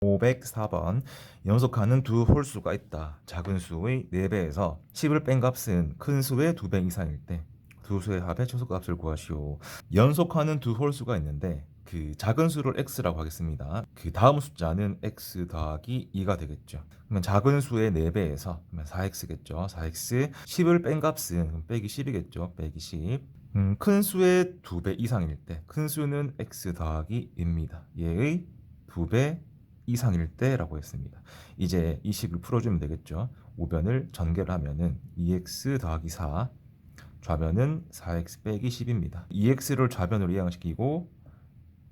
504번 연속하는 두 홀수가 있다. 작은 수의 4배에서 10을 뺀 값은 큰 수의 2배 이상일 때 두 수의 합의 최소값을 구하시오. 연속하는 두 홀수가 있는데 그 작은 수를 x라고 하겠습니다. 그 다음 숫자는 x 더하기 2가 되겠죠. 그러면 작은 수의 4배에서 그러면 4x겠죠. 4x 10을 뺀 값은 빼기 10이겠죠. 빼기 10. 음, 큰 수의 2배 이상일 때 큰 수는 x 더하기 2입니다. 얘의 2배 이상일 때라고 했습니다. 이제 이 식을 풀어주면 되겠죠. 우변을 전개를 하면은 2x 더하기 4 좌변은 4x 빼기 10입니다. 2x를 좌변으로 이항시키고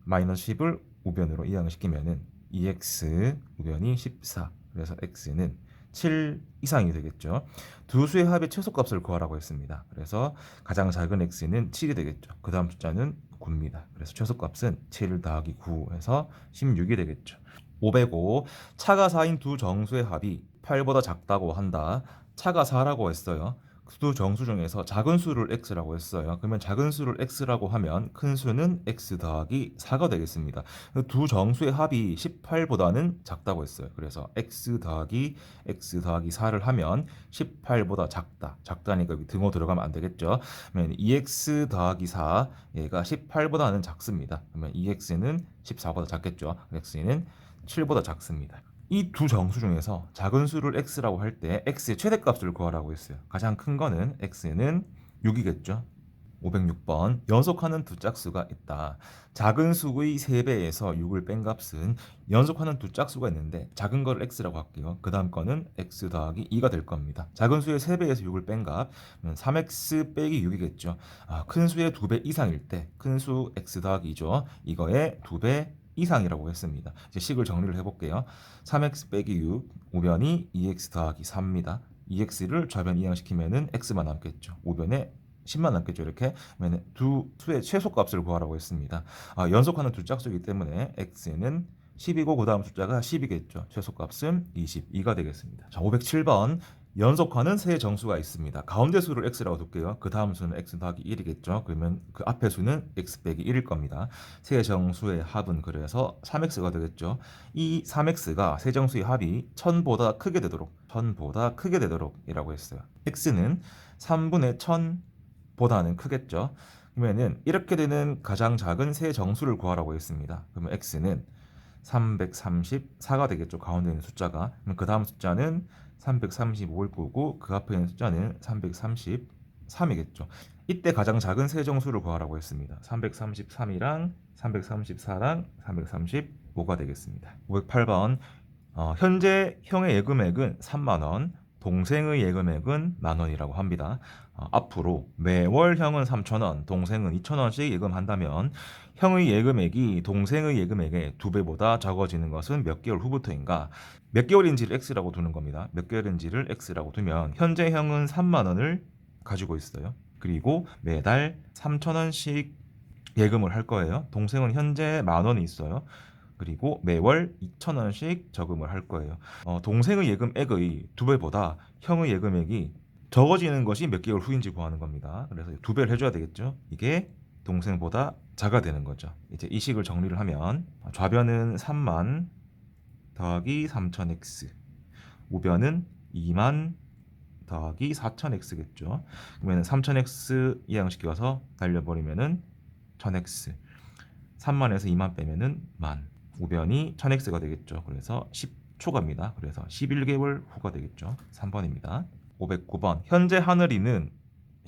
마이너스 10을 우변으로 이항시키면은 2x 우변이 14 그래서 x는 7 이상이 되겠죠. 두 수의 합의 최소값을 구하라고 했습니다. 그래서 가장 작은 x는 7이 되겠죠. 그 다음 숫자는 9입니다. 그래서 최소값은 7 더하기 9 해서 16이 되겠죠. 505 차가 4인 두 정수의 합이 8보다 작다고 한다. 차가 4라고 했어요. 두 정수 중에서 작은 수를 x라고 했어요. 그러면 작은 수를 x라고 하면 큰 수는 x 더하기 4가 되겠습니다. 두 정수의 합이 18보다는 작다고 했어요. 그래서 x 더하기 x 더하기 4를 하면 18보다 작다. 작다니까 여기 등호 들어가면 안 되겠죠. 그러면 2x 더하기 4 얘가 18보다는 작습니다. 그러면 2x는 14보다 작겠죠. x는 7보다 작습니다. 이 두 정수 중에서 작은 수를 x라고 할 때 x의 최대값을 구하라고 했어요. 가장 큰 거는 x는 6이겠죠. 506번 연속하는 두 짝수가 있다. 작은 수의 3배에서 6을 뺀 값은 연속하는 두 짝수가 있는데 작은 거를 x라고 할게요. 그 다음 거는 x 더하기 2가 될 겁니다. 작은 수의 3배에서 6을 뺀 값, 3x 빼기 6이겠죠. 아, 큰 수의 2배 이상일 때 큰 수 x 더하기 2죠. 이거의 2배 이상이라고 했습니다. 이제 식을 정리를 해볼게요. 3x 빼기 6 우변이 2x 더하기 3입니다. 2x를 좌변 이항시키면은 x만 남겠죠. 우변에 10만 남겠죠. 이렇게 두 수의 최소값을 구하라고 했습니다. 아, 연속하는 두 짝수이기 때문에 x는 10이고 그 다음 숫자가 10이겠죠. 최소값은 22가 되겠습니다. 자, 507번 연속하는 세 정수가 있습니다. 가운데 수를 x라고 둘게요. 그 다음 수는 x 더하기 1이겠죠. 그러면 그 앞에 수는 x 빼기 1일 겁니다. 세 정수의 합은 그래서 3x가 되겠죠. 이 3x가 세 정수의 합이 1000보다 크게 되도록 1000보다 크게 되도록 이라고 했어요. x는 3분의 1000보다는 크겠죠. 그러면은 이렇게 되는 가장 작은 세 정수를 구하라고 했습니다. 그러면 x는 334가 되겠죠. 가운데 있는 숫자가. 그럼 그 다음 숫자는 335일 거고 그 앞에 있는 숫자는 333이겠죠. 이때 가장 작은 세 정수를 구하라고 했습니다. 333이랑 334랑 335가 되겠습니다. 508번 어, 현재 형의 예금액은 3만 원, 동생의 예금액은 만 원이라고 합니다. 어, 앞으로 매월 형은 3천 원, 동생은 2천 원씩 예금한다면 형의 예금액이 동생의 예금액의 두 배보다 적어지는 것은 몇 개월 후부터인가? 몇 개월인지를 x라고 두는 겁니다. 몇 개월인지를 x라고 두면 현재 형은 3만 원을 가지고 있어요. 그리고 매달 3천 원씩 예금을 할 거예요. 동생은 현재 만 원이 있어요. 그리고 매월 2천 원씩 저금을 할 거예요. 어, 동생의 예금액의 두 배보다 형의 예금액이 적어지는 것이 몇 개월 후인지 구하는 겁니다. 그래서 두 배를 해줘야 되겠죠. 이게 동생보다 작아 되는 거죠. 이제 이 식을 정리를 하면 좌변은 3만 더하기 3000x 우변은 2만 더하기 4000x겠죠. 그러면 3000x 이항시켜서 날려버리면은 1000x 3만에서 2만 빼면은 만 우변이 1000x가 되겠죠. 그래서 10초 갑니다. 그래서 11개월 후가 되겠죠. 3번입니다. 509번 현재 하늘이는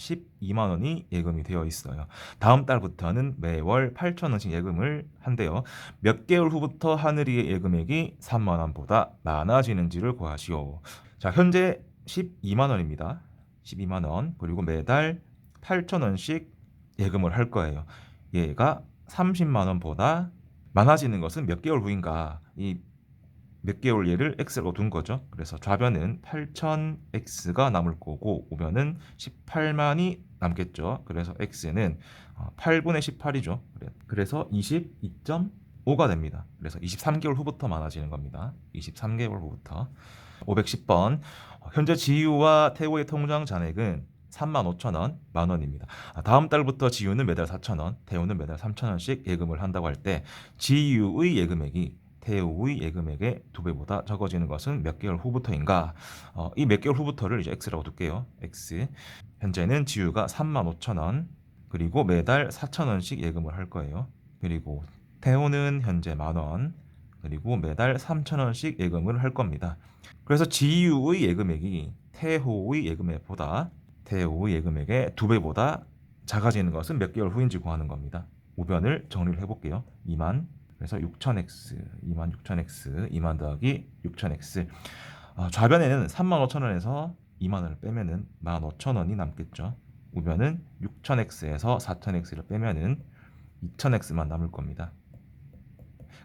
12만 원이 예금이 되어 있어요. 다음 달부터는 매월 8천 원씩 예금을 한대요. 몇 개월 후부터 하늘이의 예금액이 3만 원보다 많아지는지를 구하시오. 자, 현재 12만 원입니다. 12만 원. 그리고 매달 8천 원씩 예금을 할 거예요. 얘가 30만 원보다 많아지는 것은 몇 개월 후인가? 이 몇 개월 얘를 x로 둔 거죠. 그래서 좌변은 8000x가 남을 거고 우변은 18만이 남겠죠. 그래서 x는 8분의 18이죠. 그래서 22.5가 됩니다. 그래서 23개월 후부터 많아지는 겁니다. 23개월 후부터. 510번 현재 지유와 태호의 통장 잔액은 3만 5천 원, 만 원입니다. 아, 다음 달부터 지유는 매달 4천 원, 태호는 매달 3천 원씩 예금을 한다고 할 때 지유의 예금액이 태우의 예금액의 두 배보다 적어지는 것은 몇 개월 후부터인가? 어, 이 몇 개월 후부터를 이제 x라고 둘게요. x. 현재는 지유가 3만 5천 원 그리고 매달 4천 원씩 예금을 할 거예요. 그리고 태호는 현재 만 원, 그리고 매달 3천 원씩 예금을 할 겁니다. 그래서 지유의 예금액이 태호의 예금액보다 태호의 예금액의 두 배보다 작아지는 것은 몇 개월 후인지 구하는 겁니다. 우변을 정리를 해볼게요. 2만 그래서 6,000x, 2만 6,000x, 2만 더하기 6,000x. 아, 좌변에는 3만 5천 원에서 2만 원을 빼면은 1만 5천 원이 남겠죠. 우변은 6,000x에서 4,000x를 빼면은 2,000x만 남을 겁니다.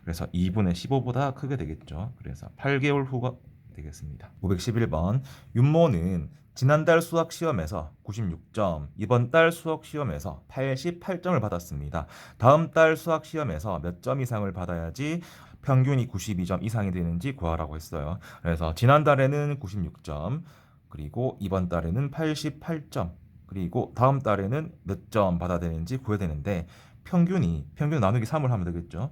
그래서 2분의 15보다 크게 되겠죠. 그래서 8개월 후가 되겠습니다. 511번 윤모는 지난달 수학 시험에서 96점, 이번 달 수학 시험에서 88점을 받았습니다. 다음 달 수학 시험에서 몇 점 이상을 받아야지 평균이 92점 이상이 되는지 구하라고 했어요. 그래서 지난달에는 96점, 그리고 이번 달에는 88점, 그리고 다음 달에는 몇 점 받아야 되는지 구해야 되는데 평균이 평균 나누기 3을 하면 되겠죠.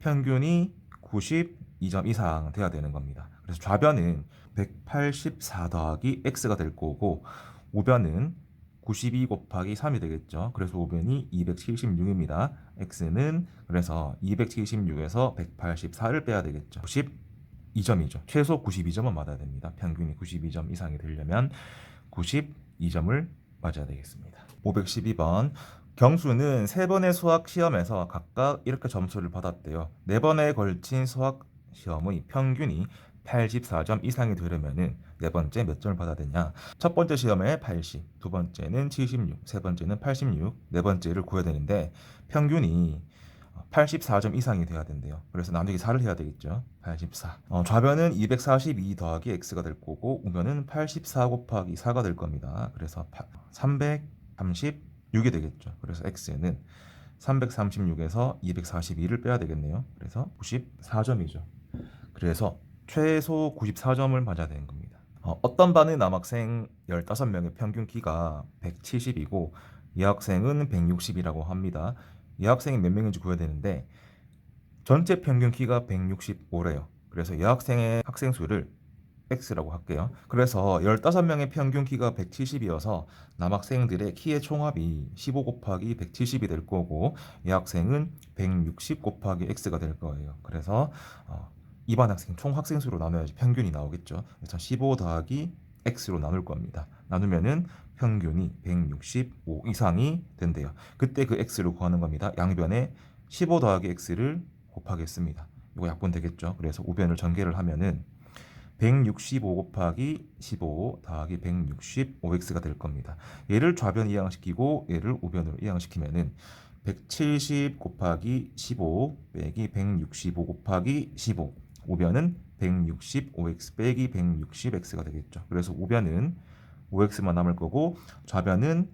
평균이 92점 이상 돼야 되는 겁니다. 그래서 좌변은 184 더하기 x가 될 거고 우변은 92 곱하기 3이 되겠죠. 그래서 우변이 276입니다. x는 그래서 276에서 184를 빼야 되겠죠. 92점이죠. 최소 92점은 맞아야 됩니다. 평균이 92점 이상이 되려면 92점을 맞아야 되겠습니다. 512번 경수는 세 번의 수학 시험에서 각각 이렇게 점수를 받았대요. 네 번에 걸친 수학 시험의 평균이 84점 이상이 되려면은 네 번째 몇 점을 받아야 되냐? 첫 번째 시험에 80, 두 번째는 76, 세 번째는 86, 네 번째를 구해야 되는데 평균이 84점 이상이 돼야 된대요. 그래서 나누기 4를 해야 되겠죠. 84. 어, 좌변은 242 더하기 x가 될 거고 우변은 84 곱하기 4가 될 겁니다. 그래서 336이 되겠죠. 그래서 x는 336에서 242를 빼야 되겠네요. 그래서 94점이죠. 그래서 최소 94점을 맞아야 되는 겁니다. 어, 어떤 반의 남학생 15명의 평균 키가 170이고 여학생은 160이라고 합니다. 여학생이 몇 명인지 구해야 되는데 전체 평균 키가 165래요. 그래서 여학생의 학생 수를 x라고 할게요. 그래서 15명의 평균 키가 170이어서 남학생들의 키의 총합이 15 곱하기 170이 될 거고 여학생은 160 곱하기 x가 될 거예요. 그래서 어, 이반 학생 총 학생 수로 나눠야지 평균이 나오겠죠. 그래서 15 더하기 x로 나눌 겁니다. 나누면은 평균이 165 이상이 된대요. 그때 그 x를 구하는 겁니다. 양변에 15 더하기 x를 곱하겠습니다. 이거 약분 되겠죠. 그래서 우변을 전개를 하면은 165 곱하기 15 더하기 165x가 될 겁니다. 얘를 좌변 이항시키고 얘를 우변으로 이항시키면은 170 곱하기 15 빼기 165 곱하기 15 우변은 165x 빼기 160x가 되겠죠. 그래서 우변은 5x만 남을 거고 좌변은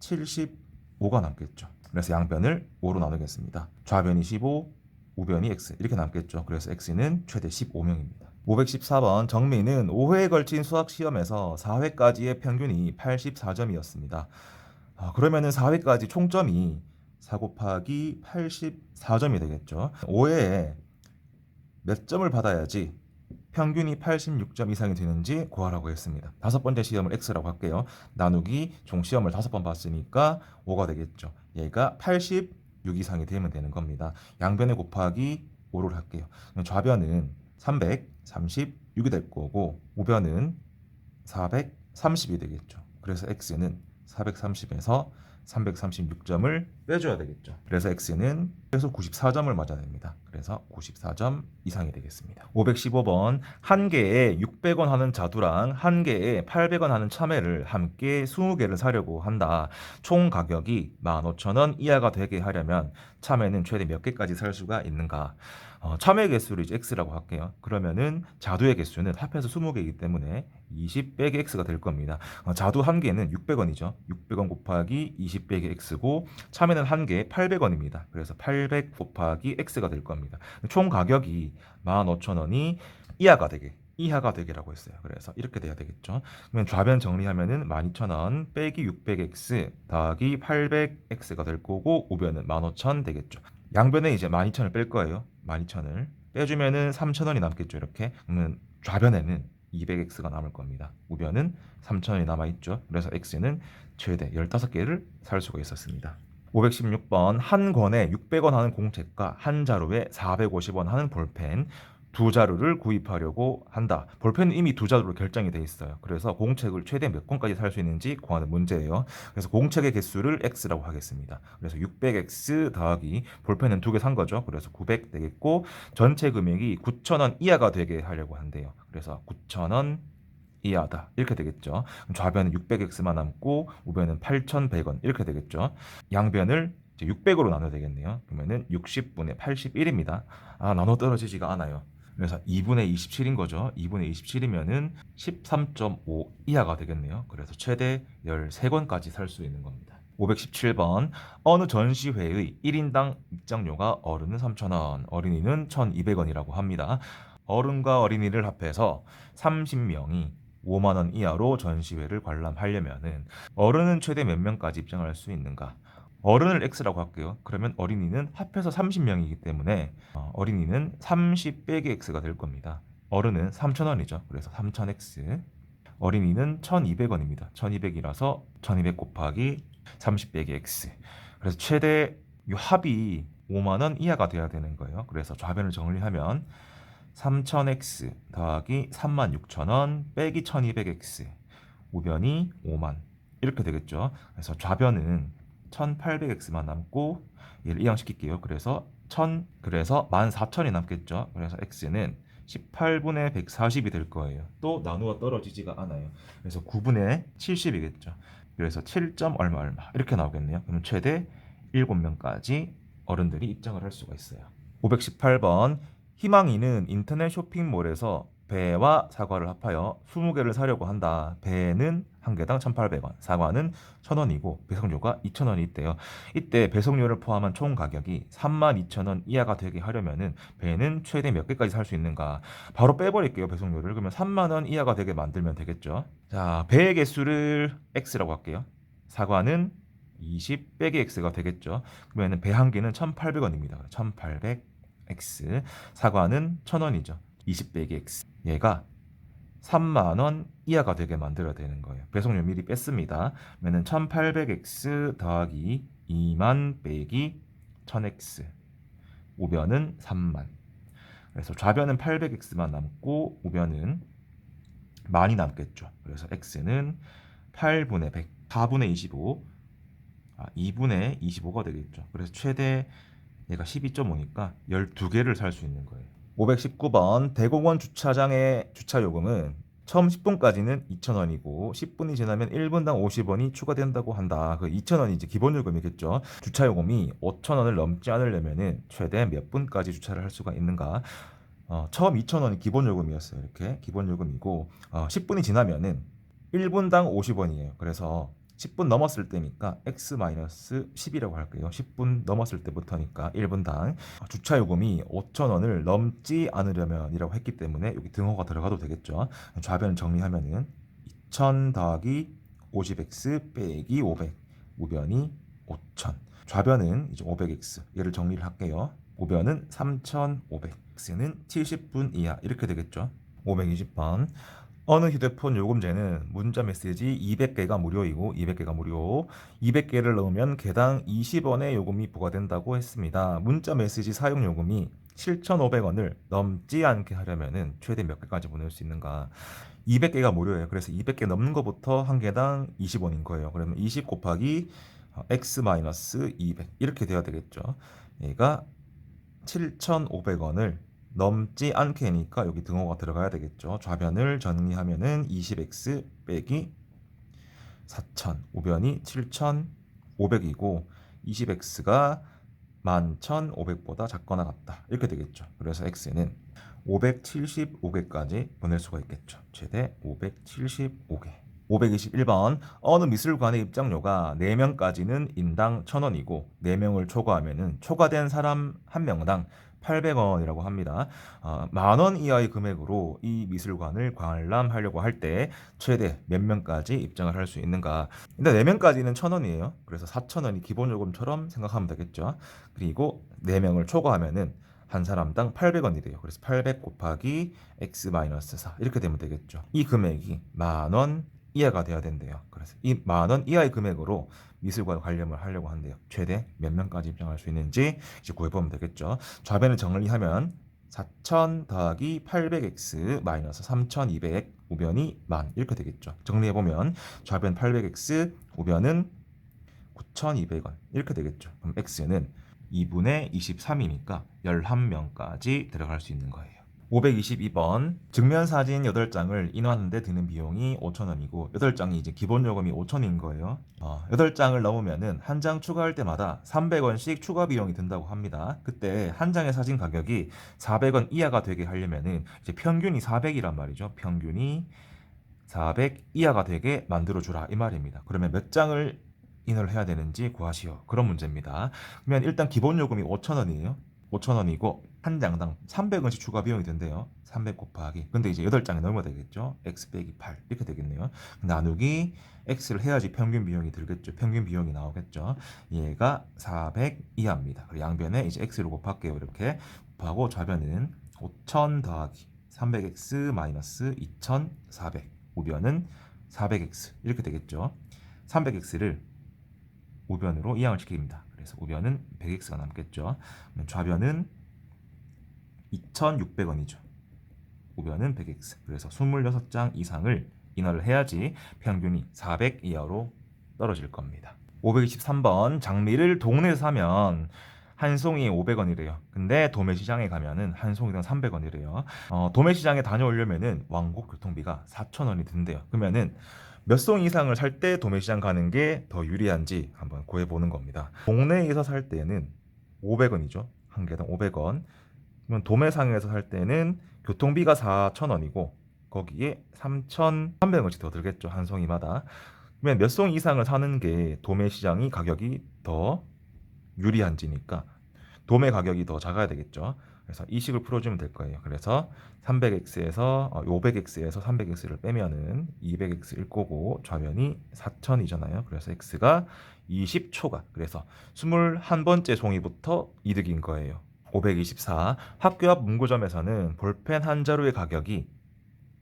75가 남겠죠. 그래서 양변을 5로 나누겠습니다. 좌변이 15, 우변이 x 이렇게 남겠죠. 그래서 x는 최대 15명입니다. 514번 정민은 5회에 걸친 수학 시험에서 4회까지의 평균이 84점이었습니다. 아, 그러면은 4회까지 총점이 4 곱하기 84점이 되겠죠. 5회에 몇 점을 받아야지 평균이 86점 이상이 되는지 구하라고 했습니다. 다섯 번째 시험을 x라고 할게요. 나누기 총 시험을 다섯 번 봤으니까 5가 되겠죠. 얘가 86 이상이 되면 되는 겁니다. 양변에 곱하기 5를 할게요. 좌변은 336이 될 거고 우변은 430이 되겠죠. 그래서 x는 430에서 336점을 빼줘야 되겠죠. 그래서 x는 최소 94점을 맞아야 됩니다. 그래서 94점 이상이 되겠습니다. 515번 한 개에 600원 하는 자두랑 한 개에 800원 하는 참외를 함께 20개를 사려고 한다. 총 가격이 15,000원 이하가 되게 하려면 참외는 최대 몇 개까지 살 수가 있는가? 어, 참외 개수를 이제 x라고 할게요. 그러면은 자두의 개수는 합해서 20개이기 때문에 20 빼기 x가 될 겁니다. 어, 자두 한 개는 600원이죠. 600원 곱하기 20 빼기 x고 참외는 한 개에 800원입니다. 그래서 800 곱하기 x가 될 겁니다. 총 가격이 15,000원이 이하가 되게 이하가 되게라고 했어요. 그래서 이렇게 돼야 되겠죠. 그러면 좌변 정리하면은 12,000원 빼기 600x 더하기 800x가 될 거고 우변은 15,000 되겠죠. 양변에 이제 12,000을 뺄 거예요. 12,000을 빼주면은 3,000원이 남겠죠. 이렇게. 그러면 좌변에는 200x가 남을 겁니다. 우변은 3,000원이 남아 있죠. 그래서 x는 최대 15개를 살 수가 있었습니다. 516번 한 권에 600원 하는 공책과 한 자루에 450원 하는 볼펜 두 자루를 구입하려고 한다. 볼펜은 이미 두 자루로 결정이 돼 있어요. 그래서 공책을 최대 몇 권까지 살 수 있는지 구하는 문제예요. 그래서 공책의 개수를 x라고 하겠습니다. 그래서 600x 더하기 볼펜은 두 개 산 거죠. 그래서 900 되겠고 전체 금액이 9,000원 이하가 되게 하려고 한대요. 그래서 9,000원 이하다 이렇게 되겠죠. 좌변은 600x만 남고 우변은 8,100원 이렇게 되겠죠. 양변을 이제 600으로 나눠야 되겠네요. 그러면은 60분의 81입니다. 아 나눠 떨어지지가 않아요. 그래서 2분의 27인 거죠. 2분의 27이면은 13.5 이하가 되겠네요. 그래서 최대 13권까지 살 수 있는 겁니다. 517번 어느 전시회의 1인당 입장료가 어른은 3,000원, 어린이는 1,200원이라고 합니다. 어른과 어린이를 합해서 30명이 5만 원 이하로 전시회를 관람하려면은 어른은 최대 몇 명까지 입장할 수 있는가? 어른을 X라고 할게요. 그러면 어린이는 합해서 30명이기 때문에 어, 어린이는 30 빼기 X가 될 겁니다. 어른은 3,000원이죠. 그래서 3,000X. 어린이는 1,200원입니다. 1,200이라서 1,200 곱하기 30 빼기 X. 그래서 최대 이 합이 5만 원 이하가 돼야 되는 거예요. 그래서 좌변을 정리하면 3000x 더하기 36,000원 빼기 1200x 우변이 5만 이렇게 되겠죠. 그래서 좌변은 1800x만 남고 얘를 이항시킬게요. 그래서 1000 그래서 14,000이 남겠죠. 그래서 x는 18분의 140이 될 거예요. 또 나누어 떨어지지가 않아요. 그래서 9분의 70이겠죠. 그래서 7. 얼마 얼마 이렇게 나오겠네요. 그러면 최대 7명까지 어른들이 입장을 할 수가 있어요. 518번 희망이는 인터넷 쇼핑몰에서 배와 사과를 합하여 20개를 사려고 한다. 배는 한 개당 1,800원, 사과는 1,000원이고 배송료가 2,000원이 있대요. 이때 배송료를 포함한 총 가격이 32,000원 이하가 되게 하려면은 배는 최대 몇 개까지 살 수 있는가? 바로 빼버릴게요 배송료를. 그러면 3만 원 이하가 되게 만들면 되겠죠. 자, 배의 개수를 x라고 할게요. 사과는 20 빼기 x가 되겠죠. 그러면은 배한 개는 1,800원입니다. 1,800 x 사과는 1,000원이죠. 20 빼기 x 얘가 3만 원 이하가 되게 만들어야 되는 거예요. 배송료 미리 뺐습니다. 그러면 1800x 더하기 2만 빼기 1000x 우변은 3만 그래서 좌변은 800x만 남고 우변은 만이 남겠죠. 그래서 x는 8분의 100, 4분의 25, 아, 2분의 25가 되겠죠. 그래서 최대 얘가 12.5니까 12개를 살 수 있는 거예요. 519번 대공원 주차장의 주차 요금은 처음 10분까지는 2,000원이고 10분이 지나면 1분당 50원이 추가된다고 한다. 그 2,000원이 이제 기본 요금이겠죠. 주차 요금이 5,000원을 넘지 않으려면은 최대 몇 분까지 주차를 할 수가 있는가? 어, 처음 2,000원이 기본 요금이었어요. 이렇게 기본 요금이고 어, 10분이 지나면은 1분당 50원이에요. 그래서 10분 넘었을 때니까 x-10이라고 할게요. 10분 넘었을 때부터니까 1분당 주차 요금이 5,000원을 넘지 않으려면이라고 했기 때문에 여기 등호가 들어가도 되겠죠. 좌변 정리하면은 2,000 더하기 50x 빼기 500 우변이 5,000 좌변은 이제 500x 얘를 정리를 할게요. 우변은 3,500 x는 70분 이하 이렇게 되겠죠. 520번 어느 휴대폰 요금제는 문자 메시지 200개가 무료이고 200개가 무료 200개를 넣으면 개당 20원의 요금이 부과된다고 했습니다. 문자 메시지 사용 요금이 7,500원을 넘지 않게 하려면은 최대 몇 개까지 보낼 수 있는가? 200개가 무료예요. 그래서 200개 넘는 것부터 한 개당 20원인 거예요. 그러면 20 곱하기 x-200 이렇게 돼야 되겠죠. 얘가 7,500원을 넘지 않게니까 여기 등호가 들어가야 되겠죠. 좌변을 정리하면은 20x 빼기 4,000 우변이 7,500이고 20x가 11,500보다 작거나 같다. 이렇게 되겠죠. 그래서 x는 575개까지 보낼 수가 있겠죠. 최대 575개. 521번 어느 미술관의 입장료가 4명까지는 인당 1,000원이고 4명을 초과하면은 초과된 사람 한 명당 800원이라고 합니다. 어, 만원 이하의 금액으로 이 미술관을 관람하려고 할 때 최대 몇 명까지 입장을 할 수 있는가? 근데 4명까지는 1,000원이에요. 그래서 4,000원이 기본 요금처럼 생각하면 되겠죠. 그리고 4명을 초과하면은 한 사람당 800원이래요. 그래서 800 곱하기 x 마이너스 4 이렇게 되면 되겠죠. 이 금액이 만 원 이하가 돼야 된대요. 그래서 이 만 원 이하의 금액으로 미술관 관련을 하려고 한대요. 최대 몇 명까지 입장할 수 있는지 이제 구해보면 되겠죠. 좌변을 정리하면 4,000 더하기 800x 마이너스 3,200 우변이 만 이렇게 되겠죠. 정리해보면 좌변 800x 우변은 9,200원 이렇게 되겠죠. 그럼 x는 2분의 23이니까 11명까지 들어갈 수 있는 거예요. 522번 증면 사진 8장을 인화하는데 드는 비용이 5,000원이고 8장이 이제 기본 요금이 5,000인 거예요. 어, 8장을 넘으면은 한 장 추가할 때마다 300원씩 추가 비용이 든다고 합니다. 그때 한 장의 사진 가격이 400원 이하가 되게 하려면은 이제 평균이 400이란 말이죠. 평균이 400 이하가 되게 만들어 주라 이 말입니다. 그러면 몇 장을 인을 해야 되는지 구하시오. 그런 문제입니다. 그러면 일단 기본 요금이 5,000원이에요. 5,000원이고 한 장당 300원씩 추가 비용이 된대요. 300 곱하기. 근데 이제 8장이 넘어야 되겠죠. x 빼기 8 이렇게 되겠네요. 나누기 x를 해야지 평균 비용이 들겠죠. 평균 비용이 나오겠죠. 얘가 400 이하입니다. 그리고 양변에 이제 x를 곱할게요. 이렇게 곱하고 좌변은 5,000 더하기 300x 마이너스 2,400 우변은 400x 이렇게 되겠죠. 300x를 우변으로 이항을 시킵니다. 그래서 우변은 100x가 남겠죠. 좌변은 2,600원이죠. 우변은 100x. 그래서 26장 이상을 인하를 해야지 평균이 400 이하로 떨어질 겁니다. 523번 장미를 동네에서 사면 한 송이에 500원이래요. 근데 도매시장에 가면은 한 송이당 300원이래요. 어, 도매시장에 다녀오려면은 왕복 교통비가 4,000원이 든대요. 그러면은 몇 송 이상을 살 때 도매시장 가는 게 더 유리한지 한번 구해보는 겁니다. 동네에서 살 때는 500원이죠. 한 개당 500원. 그러면 도매상에서 살 때는 교통비가 4,000원이고 거기에 3,300원씩 더 들겠죠. 한 송이마다. 그러면 몇 송 이상을 사는 게 도매시장이 가격이 더 유리한지니까 도매 가격이 더 작아야 되겠죠. 그래서 이 식을 풀어주면 될 거예요. 그래서 300x에서 500x에서 300x를 빼면은 200x일 거고 좌변이 4000이잖아요. 그래서 x가 20초가 그래서 21번째 송이부터 이득인 거예요. 524 학교 앞 문구점에서는 볼펜 한 자루의 가격이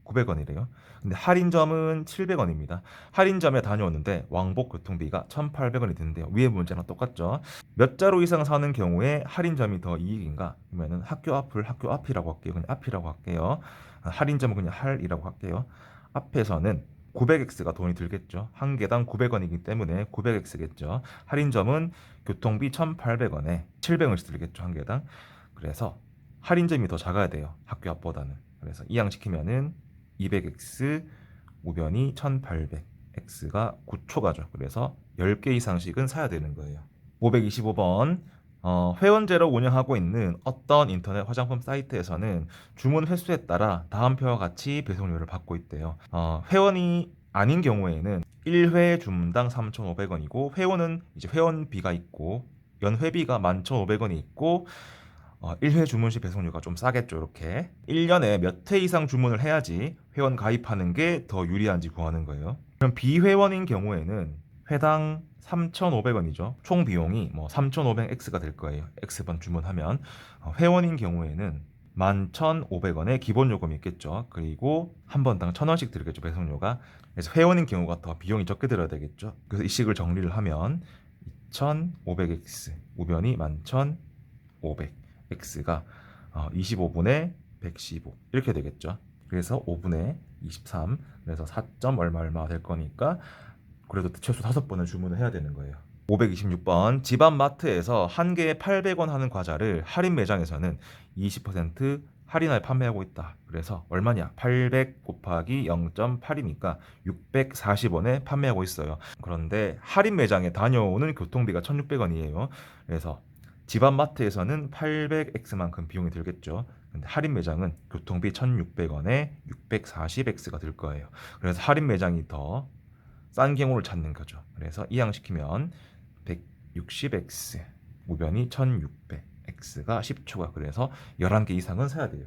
900원이래요. 근데 할인점은 700원입니다. 할인점에 다녀오는데 왕복 교통비가 1,800원이 드는데요. 위에 문제랑 똑같죠. 몇 자루 이상 사는 경우에 할인점이 더 이익인가? 그러면은 학교 앞을 학교 앞이라고 할게요. 그냥 앞이라고 할게요. 아, 할인점은 그냥 할이라고 할게요. 앞에서는 900x가 돈이 들겠죠. 한 개당 900원이기 때문에 900x겠죠. 할인점은 교통비 1,800원에 700원씩 들겠죠. 한 개당. 그래서 할인점이 더 작아야 돼요. 학교 앞보다는. 그래서 이항시키면은 200x 우변이 1800 x가 9초가죠. 그래서 10개 이상씩은 사야 되는 거예요. 525번 어, 회원제로 운영하고 있는 어떤 인터넷 화장품 사이트에서는 주문 횟수에 따라 다음 표와 같이 배송료를 받고 있대요. 어, 회원이 아닌 경우에는 1회 주문당 3,500원이고 회원은 이제 회원비가 있고 연회비가 11,500원이 있고 어, 1회 주문 시 배송료가 좀 싸겠죠, 이렇게. 1년에 몇 회 이상 주문을 해야지 회원 가입하는 게 더 유리한지 구하는 거예요. 그럼 비회원인 경우에는 회당 3,500원이죠. 총 비용이 뭐 3,500x가 될 거예요. x번 주문하면. 어, 회원인 경우에는 11,500원의 기본 요금이 있겠죠. 그리고 한 번당 1,000원씩 들겠죠, 배송료가. 그래서 회원인 경우가 더 비용이 적게 들어야 되겠죠. 그래서 이 식을 정리를 하면 2,500x 우변이 11,500 x가 25분의 115 이렇게 되겠죠. 그래서 5분의 23 그래서 4점 얼마 얼마 될 거니까 그래도 최소 5번을 주문을 해야 되는 거예요. 526번 집안 마트에서 한 개에 800원 하는 과자를 할인 매장에서는 20% 할인하에 판매하고 있다. 그래서 얼마냐? 800 곱하기 0.8이니까 640원에 판매하고 있어요. 그런데 할인 매장에 다녀오는 교통비가 1,600원이에요. 그래서 집안 마트에서는 800x만큼 비용이 들겠죠. 근데 할인 매장은 교통비 1,600원에 640x가 들 거예요. 그래서 할인 매장이 더 싼 경우를 찾는 거죠. 그래서 이항시키면 160x 우변이 1,600x가 10초가 그래서 11개 이상은 사야 돼요.